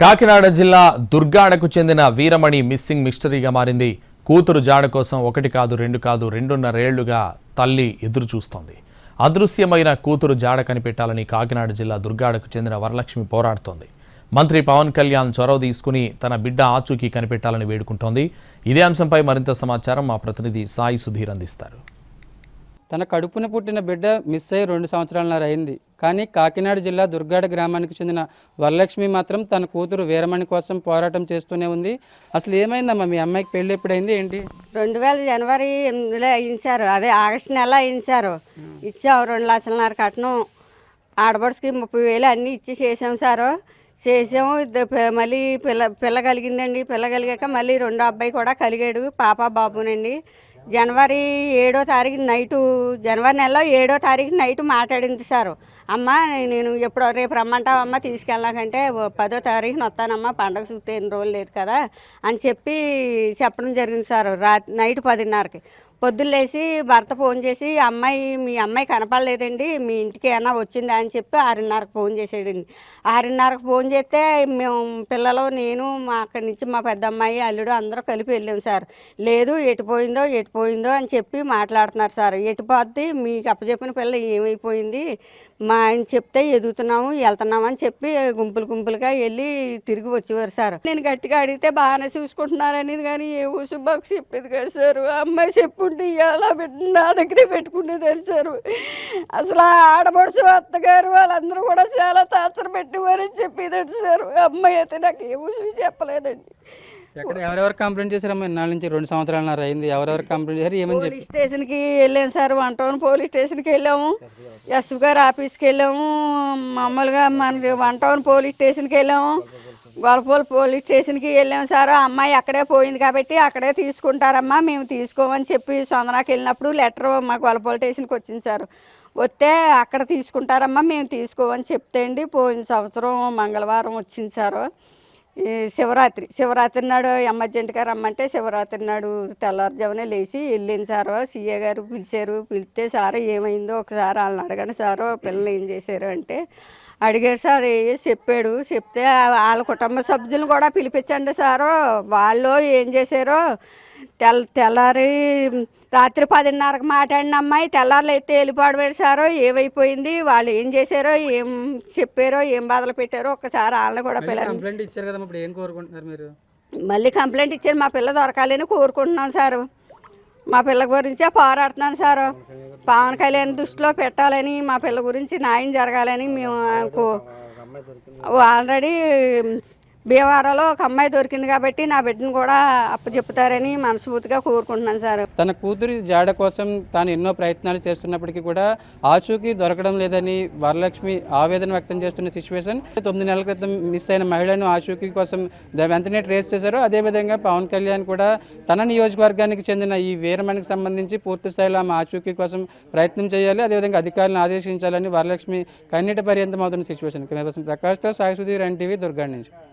కాకినాడ జిల్లా దుర్గాడకు చెందిన వీరమణి మిస్సింగ్ మిస్టరీగా మారింది. కూతురు జాడ కోసం ఒకటి కాదు రెండు కాదు రెండున్నరేళ్ళుగా తల్లి ఎదురు చూస్తోంది అదృశ్యమైన కూతురు జాడ కనిపెట్టాలని కాకినాడ జిల్లా దుర్గాడకు చెందిన వరలక్ష్మి పోరాడుతోంది. మంత్రి పవన్ కళ్యాణ్ చొరవ తీసుకుని తన బిడ్డ ఆచూకీ కనిపెట్టాలని వేడుకుంటోంది. ఇదే అంశంపై మరింత సమాచారం మా ప్రతినిధి సాయి సుధీర్ అందిస్తారు. తన కడుపున పుట్టిన బిడ్డ మిస్ అయ్యి రెండు సంవత్సరాలన్నర అయింది. కానీ కాకినాడ జిల్లా దుర్గాడ గ్రామానికి చెందిన వరలక్ష్మి మాత్రం తన కూతురు వీరమణి కోసం పోరాటం చేస్తూనే ఉంది. అసలు ఏమైందమ్మా? మీ అమ్మాయికి పెళ్ళి ఎప్పుడైంది? ఏంటి? రెండు వేల జనవరి ఎనిమిదిలో అయించారు. అదే ఆగస్టు నెల అయించారు. ఇచ్చాం రెండు లక్షలన్నర కట్నం. ఆడబడుచుకి ముప్పై వేలు అన్నీ ఇచ్చి చేసాం సారు. చేసాము మళ్ళీ పిల్ల పిల్ల కలిగిందండి. పిల్ల కలిగాక మళ్ళీ రెండో అబ్బాయి కూడా కలిగాడు. పాప బాబునండి. జనవరి ఏడో తారీఖు నైటు జనవరి నెలలో ఏడో తారీఖు నైట్ మాట్లాడింది సారు. అమ్మ నేను ఎప్పుడో రేపు రమ్మంటావు అమ్మ తీసుకెళ్ళాకంటే పదో తారీఖున వస్తానమ్మా పండగ చూస్తే ఎన్ని రోజులు లేదు కదా అని చెప్పి చెప్పడం జరిగింది సార్. రా నైట్ పదిన్నరకి. పొద్దులేసి భర్త ఫోన్ చేసి అమ్మాయి మీ అమ్మాయి కనపడలేదండి మీ ఇంటికి ఏమైనా వచ్చిందా? అని చెప్పి ఆరున్నరకు ఫోన్ చేసాడండి. ఆరున్నరకు ఫోన్ చేస్తే మేము పిల్లలు నేను మా అక్కడి నుంచి మా పెద్ద అమ్మాయి అల్లుడు అందరూ కలిపి వెళ్ళాం సార్. లేదు ఎటు పోయిందో ఎటు పోయిందో అని చెప్పి మాట్లాడుతున్నారు సార్. ఎటుపోద్ది మీకు అప్పచెప్పిన పిల్ల ఏమైపోయింది? మా ఆయన చెప్తే ఎదుగుతున్నాము వెళ్తున్నాము అని చెప్పి గుంపులు గుంపులుగా వెళ్ళి తిరిగి వచ్చేవారు సార్. నేను గట్టిగా అడిగితే బాగానే చూసుకుంటున్నారు అనేది కానీ ఏ ఊసు బాగా చెప్పేది కదా సార్ అమ్మాయి చెప్పు చెప్పుంటే ఇలా పెట్టి నా దగ్గరే పెట్టుకునేదారు సార్ అసలు ఆ ఆడపడుచు అత్తగారు వాళ్ళందరూ కూడా చాలా తాత్ర పెట్టేవారని చెప్పేదండి సార్ ఆ అమ్మాయి అయితే నాకు ఏ ఊసు చెప్పలేదండి. ఎక్కడ ఎవరెవరు కంప్లైంట్ చేశారమ్మా ఇన్నాళ్ళ నుంచి రెండు సంవత్సరాలన్నర అయింది. ఎవరెవరు కంప్లైంట్ చేశారు? ఏమని చెప్పి పోలీస్ స్టేషన్కి వెళ్ళాం సార్ వన్ టౌన్ పోలీస్ స్టేషన్కి వెళ్ళాము. ఎస్ గారు ఆఫీస్కి వెళ్ళాము. మామూలుగా మన వన్ టౌన్ పోలీస్ స్టేషన్కి వెళ్ళాము. గొలపోల్ పోలీస్ స్టేషన్కి వెళ్ళాము సార్. ఆ అమ్మాయి అక్కడే పోయింది కాబట్టి అక్కడే తీసుకుంటారమ్మా మేము తీసుకోమని చెప్పి సొందనాకి వెళ్ళినప్పుడు లెటర్ మా గొలపోల్ స్టేషన్కి వచ్చింది సార్. వస్తే అక్కడ తీసుకుంటారమ్మా మేము తీసుకోమని చెప్తే అండి పోయిన సంవత్సరం మంగళవారం వచ్చింది సార్. శివరాత్రి శివరాత్రి నాడు ఎమర్జెంట్గా రమ్మంటే శివరాత్రి నాడు తెల్లవారుజామునే లేచి వెళ్ళింది సారు. సీఏ గారు పిలిచారు పిలిస్తే సారు ఏమైందో ఒకసారి వాళ్ళని అడగండి సారు పిల్లలు ఏం చేశారు అంటే అడిగారు సార్ చెప్పాడు? చెప్తే వాళ్ళ కుటుంబ సభ్యులను కూడా పిలిపించండి సారు. వాళ్ళు ఏం చేశారో? తెల్ల తెల్లారి రాత్రి పదిన్నరకు మాట్లాడిన అమ్మాయి తెల్లారులు అయితే వెళ్ళిపాడు పెడతారో ఏమైపోయింది? వాళ్ళు ఏం చేశారో? ఏం చెప్పారో? ఏం బాధలు పెట్టారో? ఒక్కసారి వాళ్ళని కూడా పిల్లలు కంప్లైంట్ ఇచ్చారు కదమ్మా ఇప్పుడు ఏం కోరుకుంటున్నారు మీరు? మళ్ళీ కంప్లైంట్ ఇచ్చారు. మా పిల్ల దొరకాలని కోరుకుంటున్నాను సారు. మా పిల్ల గురించే పోరాడుతున్నాను సారు. పవన్ కళ్యాణ్ దృష్టిలో పెట్టాలని మా పిల్ల గురించి న్యాయం జరగాలని మేము ఆల్రెడీ భీమవరంలో ఒక అమ్మాయి దొరికింది కాబట్టి నా బిడ్డను కూడా అప్పచెప్పుతారని మనస్ఫూర్తిగా కోరుకుంటున్నాను సార్. తన కూతురి జాడ కోసం తాను ఎన్నో ప్రయత్నాలు చేస్తున్నప్పటికీ కూడా ఆచూకీ దొరకడం లేదని వరలక్ష్మి ఆవేదన వ్యక్తం చేస్తున్న సిచ్యువేషన్. తొమ్మిది నెలల క్రితం మిస్ అయిన మహిళను ఆచూకీ కోసం వెంటనే ట్రేస్ చేశారు. అదేవిధంగా పవన్ కళ్యాణ్ కూడా తన నియోజకవర్గానికి చెందిన ఈ వీరమణికి సంబంధించి పూర్తి స్థాయిలో ఆమె ఆచూకీ కోసం ప్రయత్నం చేయాలి. అదేవిధంగా అధికారులను ఆదేశించాలని వరలక్ష్మి కన్నీటి పర్యంతం అవుతున్న సిచ్యువేషన్. ప్రకాష్తో సాయి సుధీర్ ఎన్టీవీ దుర్గా నుంచి.